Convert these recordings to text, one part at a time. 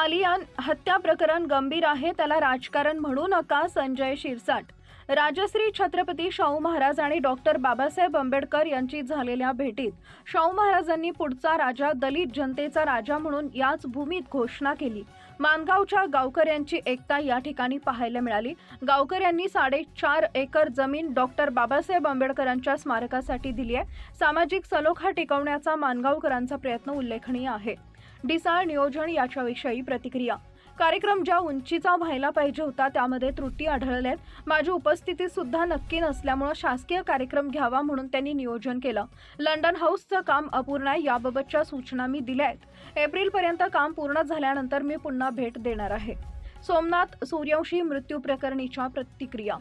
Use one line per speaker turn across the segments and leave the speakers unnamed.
सालियान हत्या प्रकरण गंभीर आहे त्याला राजकारण म्हणू नका संजय शिरसाट? राजश्री छत्रपती शाहू महाराज आणि डॉक्टर बाबासाहेब आंबेडकर यांची झालेल्या भेटीत शाहू महाराजांनी पुढचा राजा दलित जनतेचा राजा म्हणून याच भूमीत घोषणा केली. मानगावच्या गावकऱ्यांची एकता या ठिकाणी पाहायला मिळाली. गावकऱ्यांनी साडेचार एकर जमीन डॉक्टर बाबासाहेब आंबेडकरांच्या स्मारकासाठी दिली आहे. सामाजिक सलोखा टिकवण्याचा मानगावकरांचा प्रयत्न उल्लेखनीय आहे. डिसाळ नियोजन याच्याविषयी प्रतिक्रिया. कार्यक्रम ज्या उंचीचा व्हायला पाहिजे होता त्यामध्ये त्रुटी आढळल्यात. माझी उपस्थिती सुद्धा नक्की नसल्यामुळं शासकीय कार्यक्रम घ्यावा म्हणून त्यांनी नियोजन केलं. लंडन हाऊसचं काम अपूर्ण आहे याबाबतच्या सूचना मी दिल्या आहेत एप्रिलपर्यंत काम पूर्ण झाल्यानंतर मी पुन्हा भेट देणार आहे. सोमनाथ सूर्यवंशी मृत्यू प्रकरणीच्या प्रतिक्रिया.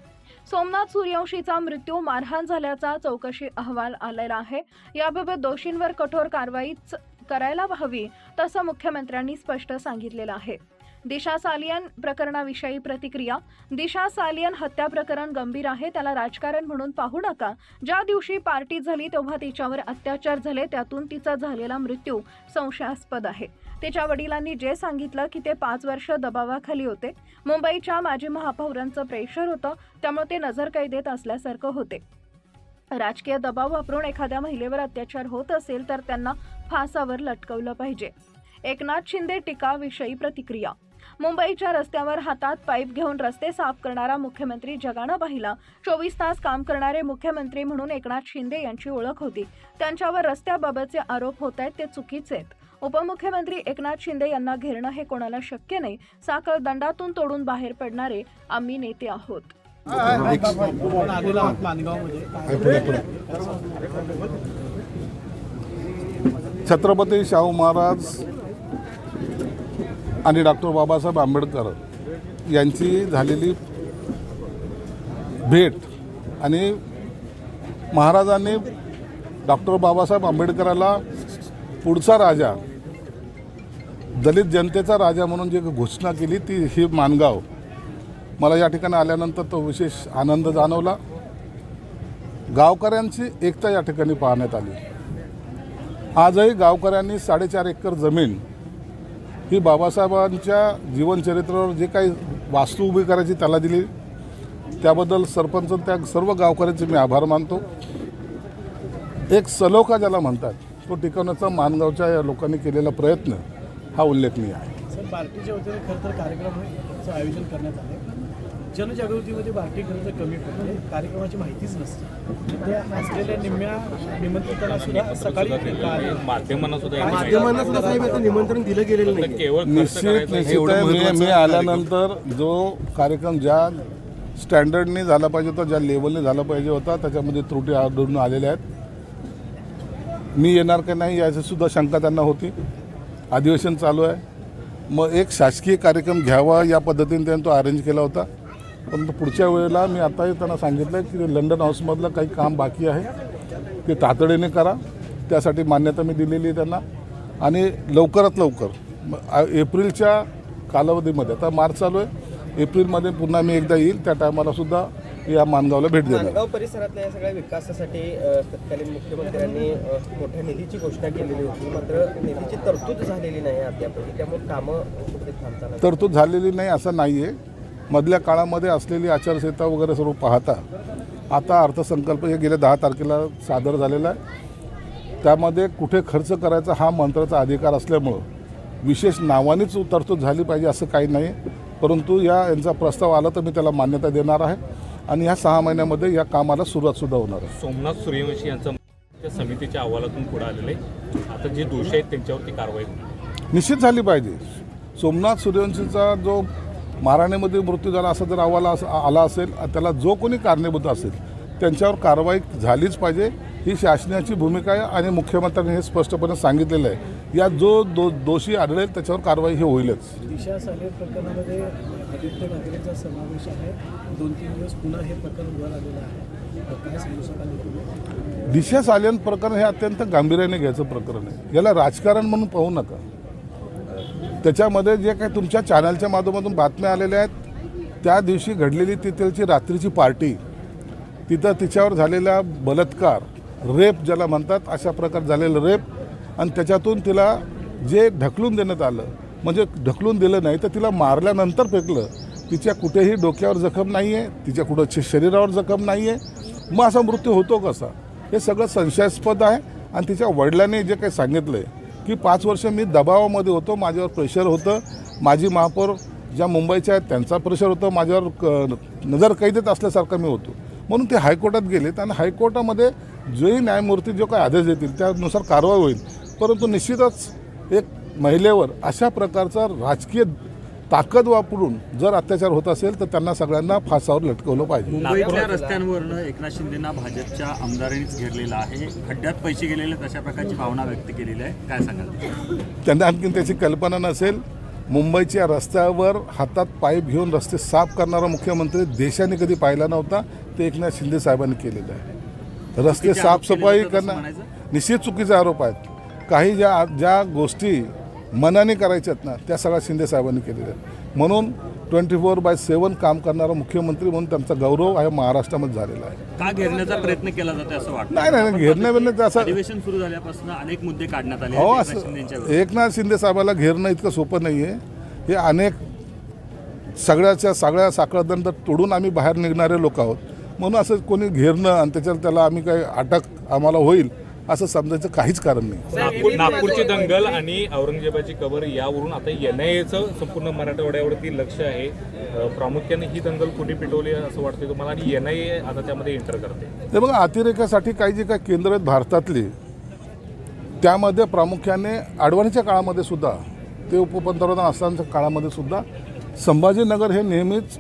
सोमनाथ सूर्यवंशीचा मृत्यू मारहाण झाल्याचा चौकशी अहवाल आलेला आहे. याबाबत दोषींवर कठोर कारवाईच करायला हवी तसं मुख्यमंत्र्यांनी स्पष्ट सांगितलेलं आहे. दिशा सालियन प्रकरणाविषयी प्रतिक्रिया दिशा सालियन हत्या प्रकरण गंभीर आहे त्याला राजकारण म्हणून पाहू नका. ज्या दिवशी पार्टी झाली तेव्हा तिच्यावर अत्याचार झाले त्यातून तिचा झालेला मृत्यू संशयास्पद आहे. तिच्या वडिलांनी जे सांगितलं की ते पाच वर्ष दबावाखाली होते. मुंबईच्या माजी महापौरांचं प्रेशर होतं त्यामुळे ते नजरकैदेत असल्यासारखं होते. राजकीय दबाव वापरून एखाद्या महिलेवर अत्याचार होत असेल तर त्यांना फासावर लटकवलं पाहिजे एकनाथ शिंदे टीकाविषयी प्रतिक्रिया मुंबईच्या रस्त्यावर हातात पाईप घेऊन रस्ते साफ करणारा मुख्यमंत्री जगानं पाहिला चोवीस तास काम करणारे मुख्यमंत्री म्हणून एकनाथ शिंदे यांची ओळख होती त्यांच्यावर रस्त्याबाबतचे आरोप होत आहेत ते चुकीचे आहेत उपमुख्यमंत्री एकनाथ शिंदे यांना घेरणं हे कोणाला शक्य नाही साखळ दंडातून तोडून बाहेर पडणारे आम्ही नेते आहोत
आपण आलेलो आहोत मानगावमध्ये
छत्रपती शाहू महाराज आणि डॉक्टर बाबासाहेब आंबेडकर यांची झालेली भेट आणि महाराजांनी डॉक्टर बाबासाहेब आंबेडकराला पुढचा राजा दलित जनतेचा राजा म्हणून जी घोषणा केली ती ही मानगाव मला या ठिकाणी आल्यानंतर तो विशेष आनंद जाणवला. गावकऱ्यांची एकता या ठिकाणी पाहण्यात आली. आजही गावकऱ्यांनी साडेचार एकर जमीन ही बाबासाहेबांच्या जीवनचरित्रावर जे काही वास्तू उभी करायची त्याला दिली. त्याबद्दल सरपंच त्या सर्व गावकऱ्यांचे मी आभार मानतो. एक सलोखा ज्याला म्हणतात तो टिकवण्याचा मानगावच्या या लोकांनी केलेला प्रयत्न हा उल्लेखनीय आहे.
सर वतीने खरं तर कार्यक्रमाचं आयोजन करण्यात आलं. जनजागृतीमध्ये बार्टी खरं तर कमी पडते कार्यक्रमाची माहितीच नसते ते असलेल्या निम्म्या निमंत्रणाला सुद्धा सकाळी.
माध्यमांना सुद्धा
माध्यमांना सुद्धा साहेब याचं निमंत्रण दिलं गेलेलं नाही
केवळ
निश्चित
करायचं
निश्चित. मी
महत्त्वाचं
मी
कार्यक्रम.
आल्यानंतर जो कार्यक्रम ज्या स्टँडर्डनी झाला पाहिजे होता ज्या लेवलने झाला पाहिजे होता त्याच्यामध्ये त्रुटी आढळून आलेल्या आहेत मी येणार का नाही याची सुद्धा शंका त्यांना होती अधिवेशन चालू आहे मग एक शासकीय कार्यक्रम घ्यावा या पद्धतीने त्यांनी तो अरेंज केला होता परंतु पुढच्या वेळेला मी आताही त्यांना सांगितलं की लंडन हाऊसमधलं काही काम बाकी आहे. ते तातडीने करा. त्यासाठी मान्यता मी दिलेली आहे त्यांना. आणि लवकरात लवकर एप्रिलच्या कालावधीमध्ये आता मार्च चालू आहे. एप्रिलमध्ये पुन्हा मी एकदा येईल. त्या टायमाला सुद्धा या मानगावला भेट देणार.
मानगाव परिसरातल्या या सगळ्या विकासासाठी तत्कालीन मुख्यमंत्र्यांनी मोठ्या निधीची घोषणा केलेली होती. मात्र निधीची तरतूद झालेली नाही अद्यापही त्यामुळे कामं
तरतूद झालेली नाही असं नाही आहे मधल्या काळामध्ये असलेली आचारसंहिता वगैरे सर्व पाहता आता अर्थसंकल्प हे गेल्या दहा तारखेला सादर झालेला आहे. त्यामध्ये कुठे खर्च करायचा हा मंत्र्याचा अधिकार असल्यामुळं विशेष नावानेच तरतूद झाली पाहिजे असं काही नाही. परंतु या यांचा प्रस्ताव आला तर मी त्याला मान्यता देणार आहे. आणि ह्या सहा महिन्यामध्ये या कामाला सुरुवातसुद्धा होणार आहे.
सोमनाथ सूर्यवंशी यांचं त्या समितीच्या अहवालातून पुढे आलेले आता जे दोषी आहेत त्यांच्यावरती कारवाई
निश्चित झाली पाहिजे. सोमनाथ सूर्यवंशीचा जो मारहाणीमध्ये मृत्यू झाला असा जर अहवाल आला असेल त्याला जो कोणी कारणीभूत असेल त्यांच्यावर कारवाई झालीच पाहिजे. ही शासनाची भूमिका आहे आणि मुख्यमंत्र्यांनी हे स्पष्टपणे सांगितलेलं आहे. या जो दो दोषी आढळेल त्याच्यावर कारवाई ही होईलच.
दिशा साले प्रकरणामध्ये आदित्य ठाकरेंचा समावेश आहे. दोन तीन दिवस पुन्हा हे प्रकरण वर आलेलं आहे. काय सांगू शकाल तुम्ही?
दिशा सालियन प्रकरण हे अत्यंत गांभीर्याने घ्यायचं प्रकरण आहे. याला राजकारण म्हणून पाहू नका. त्याच्यामध्ये जे काही तुमच्या चॅनलच्या माध्यमातून बातम्या आलेल्या आहेत त्या दिवशी घडलेली तिथलची रात्रीची पार्टी तिथं तिच्यावर झालेला बलात्कार रेप ज्याला म्हणतात अशा प्रकार झालेलं रेप आणि त्याच्यातून तिला जे ढकलून देण्यात आलं म्हणजे ढकलून दिलं नाही तर तिला मारल्यानंतर फेकलं. तिच्या कुठेही डोक्यावर जखम नाही आहे तिच्या कुठं शरीरावर जखम नाही आहे मग असा मृत्यू होतो कसा? हे सगळं संशयास्पद आहे. आणि तिच्या वडिलांनी जे काही सांगितलं आहे की पाच वर्ष मी दबावामध्ये होतो माझ्यावर प्रेशर होतं. माझी महापौर ज्या मुंबईच्या आहेत त्यांचा प्रेशर होतं. माझ्यावर क नजर कैदेत असल्यासारखं मी होतो. म्हणून ते हायकोर्टात गेलेत आणि हायकोर्टामध्ये जोही न्यायमूर्ती जो काही आदेश देतील त्यानुसार कारवाई होईल. परंतु निश्चितच एक महिलेवर अशा प्रकारचा राजकीय ताकद वापरून जर अत्याचार होत असेल तर त्यांना सगळ्यांना फासावर लटकवलं पाहिजे.
मुंबईतल्या रस्त्यांवरनं एकनाथ शिंदेना भाजपच्या आमदारांनीच घेरलेलं आहे. खड्ड्यात पैसे गेलेले अशा प्रकारची भावना व्यक्त केलेली आहे. काय सांगाल?
त्यांना आणखीन त्याची कल्पना नसेल. मुंबईच्या रस्त्यावर हातात पाईप घेऊन रस्ते साफ करणारा मुख्यमंत्री देशाने कधी पाहिला नव्हता ते एकनाथ शिंदे साहेबांनी केलेलं आहे. रस्ते साफसफाई करणं? निश्चित चुकीचे आरोप आहेत. काही ज्या ज्या गोष्टी मनाने करायच्यात ना त्या सगळ्या शिंदे साहेबांनी केलेल्या आहेत. म्हणून ट्वेंटी फोर बाय सेवन काम करणारा मुख्यमंत्री म्हणून त्यांचा गौरव आहे महाराष्ट्रामध्ये झालेला आहे.
का घेरण्याचा प्रयत्न केला जातो असं वाटतं?
नाही नाही नाही, घेरणं बिरणं असं
अधिवेशन सुरू झाल्यापासून अनेक मुद्दे काढण्यात आले
हो असं. एकनाथ शिंदे साहेबाला घेरणं इतकं सोपं नाही आहे हे अनेक सगळ्याच्या सगळ्या साखळदंड तोडून आम्ही बाहेर निघणारे लोक आहोत. म्हणून असं कोणी घेरणं आणि त्याच्यात त्याला आम्ही काही अटक आम्हाला होईल असं समजायचं काहीच कारण नाही.
नागपूर नागपूरची दंगल आणि औरंगजेबाची कबर यावरून आता एन आय एचं संपूर्ण मराठवाड्यावरती लक्ष आहे. प्रामुख्याने ही दंगल कुठे पिटवली असं वाटतंय तुम्हाला? आणि एन आय ए आता त्यामध्ये एंटर करते.
ते बघा अतिरेकासाठी काही जे काही केंद्र आहेत भारतातली त्यामध्ये प्रामुख्याने आडवाणीच्या काळामध्ये सुद्धा ते उपपंतप्रधान असतानाच्या काळामध्ये सुद्धा संभाजीनगर हे नेहमीच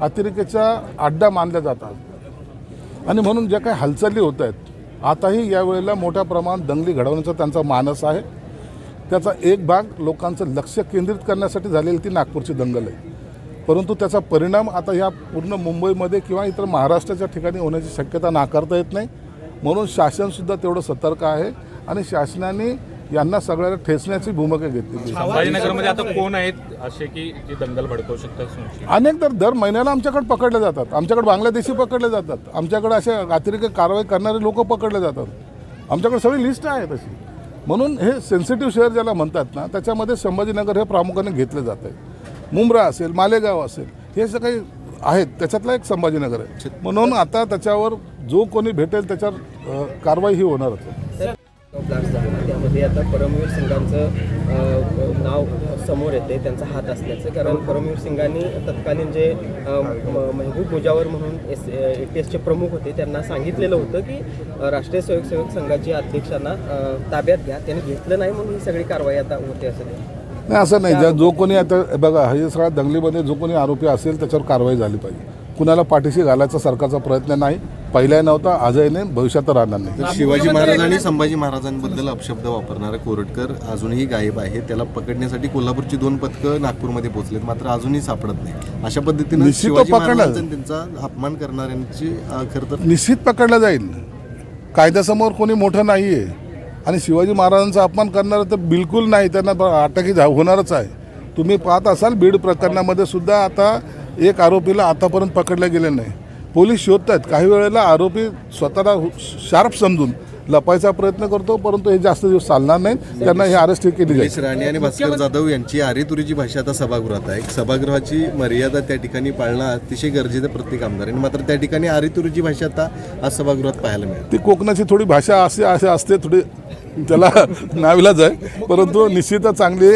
अतिरेकाचा अड्डा मानल्या जातात. आणि म्हणून ज्या काही हालचाली होत आहेत आताही यावेळेला मोठ्या प्रमाणात दंगली घडवण्याचा त्यांचा मानस आहे. त्याचा एक भाग लोकांचं लक्ष केंद्रित करण्यासाठी झालेली ती नागपूरची दंगल आहे. परंतु त्याचा परिणाम आता ह्या पूर्ण मुंबईमध्ये किंवा इतर महाराष्ट्राच्या ठिकाणी होण्याची शक्यता नाकारता येत नाही. म्हणून शासनसुद्धा तेवढं सतर्क आहे आणि शासनाने यांना सगळ्याला ठेचण्याची भूमिका घेतलेली आहे.
संभाजीनगरमध्ये आता कोण आहेत असे की जे दंगल भडकवू शकतात
अनेक तर दर महिन्याला आमच्याकडे पकडले जातात. आमच्याकडे बांगलादेशी पकडले जातात. आमच्याकडे असे अतिरेक कारवाई करणारे लोक पकडले जातात. आमच्याकडे सगळी लिस्ट आहे तशी. म्हणून हे सेन्सिटिव्ह शहर ज्याला म्हणतात ना त्याच्यामध्ये संभाजीनगर हे प्रामुख्याने घेतलं जात आहे. मुंब्रा असेल मालेगाव असेल हे जे काही आहेत त्याच्यातला एक संभाजीनगर आहे. म्हणून आता त्याच्यावर जो कोणी भेटेल त्याच्यावर कारवाई ही होणारच आहे.
त्यामध्ये आता परमवीर सिंगांचं नाव समोर येते त्यांचा हात असल्याचं. कारण परमवीर सिंगांनी तत्कालीन जे महबूब मुजावर म्हणून एस ए टी एसचे प्रमुख होते त्यांना सांगितलेलं होतं की राष्ट्रीय स्वयंसेवक संघाची अध्यक्षांना ताब्यात घ्या. त्यांनी घेतलं नाही म्हणून ही सगळी कारवाई आता होते असं
नाही. असं नाही. ज्या जो कोणी आता बघा हे सगळ्या दंगलीमध्ये जो कोणी आरोपी असेल त्याच्यावर कारवाई झाली पाहिजे. कुणाला पाठीशी घालायचा सरकारचा प्रयत्न नाही. पहिलाही नव्हता आजही नाही भविष्यात राहणार नाही.
शिवाजी महाराज आणि संभाजी महाराजांबद्दल अपशब्द वापरणारा कोरटकर अजूनही गायब आहे. त्याला पकडण्यासाठी कोल्हापूरची दोन पथकं नागपूरमध्ये पोहोचलेत मात्र अजूनही सापडत नाही. अशा पद्धतीने
निश्चित
शिवाजी
पकडला.
महाराजांचा त्यांचा अपमान करणाऱ्यांची खरं तर
निश्चित पकडला जाईल. कायद्यासमोर कोणी मोठं नाही आहे आणि शिवाजी महाराजांचा अपमान करणारं तर बिलकुल नाही त्यांना अटकी होणारच आहे. तुम्ही पाहत असाल बीड प्रकरणामध्ये सुद्धा आता एक आरोपीला आतापर्यंत पकडलं गेले नाही. पोलीस शोधत आहेत काही वेळेला आरोपी स्वतःला शार्प समजून लपायचा प्रयत्न करतो परंतु हे जास्त दिवस चालणार नाही. त्यांना हे अरेस्ट केली जाईल.
राणे आणि भास्कर जाधव यांची आरेतुरीची भाषा आता सभागृहात आहे. सभागृहाची मर्यादा त्या ठिकाणी पाळणं अतिशय गरजेचं प्रत्येक आमदारांनी. मात्र त्या ठिकाणी आरेतुरीची भाषा आता आज सभागृहात पाहायला मिळते
ती कोकणाची थोडी भाषा असे असे असते थोडी त्याला नाविलाच आहे. परंतु निश्चितच चांगले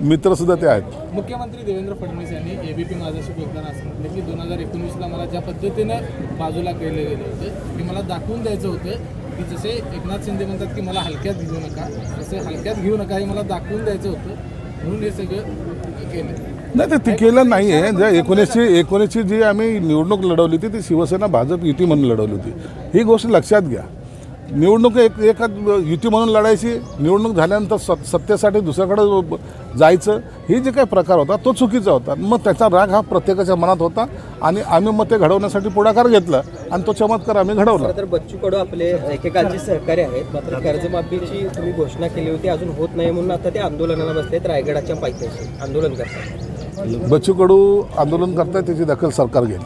मित्रसुद्धा ते आहेत.
मुख्यमंत्री देवेंद्र फडणवीस यांनी एबीपी माझ्याशी बोलताना असं म्हटलं की दोन हजार एकोणवीसला मला ज्या पद्धतीनं बाजूला केले गेले होते ते मला दाखवून द्यायचं होतं की जसे एकनाथ शिंदे म्हणतात की मला हलक्यात घेऊ नका तसे हलक्यात घेऊ नका हे मला दाखवून द्यायचं होतं म्हणून हे सगळं केलं.
नाही ते ते केलं नाही आहे ज्या एकोणीसशे एकोणीसची जी आम्ही निवडणूक लढवली होती ती शिवसेना भाजप युती म्हणून लढवली होती. ही गोष्ट लक्षात घ्या. निवडणूक एक एका युती म्हणून लढायची निवडणूक झाल्यानंतर सत सत्तेसाठी दुसऱ्याकडे जायचं ही जे काही प्रकार होता तो चुकीचा होता. मग त्याचा राग हा प्रत्येकाच्या मनात होता आणि आम्ही मग ते घडवण्यासाठी पुढाकार घेतला आणि तो चमत्कार आम्ही घडवला.
तर बच्चू कडू आपले एकेकालचे सहकारी आहेत मात्र कर्जमाफीची तुम्ही घोषणा केली होती अजून होत नाही म्हणून आता ते आंदोलनाला बसलेत रायगडाच्या पायथ्याशी. आंदोलन करतात.
बच्चू कडू आंदोलन करतायत त्याची दखल सरकार घेईल.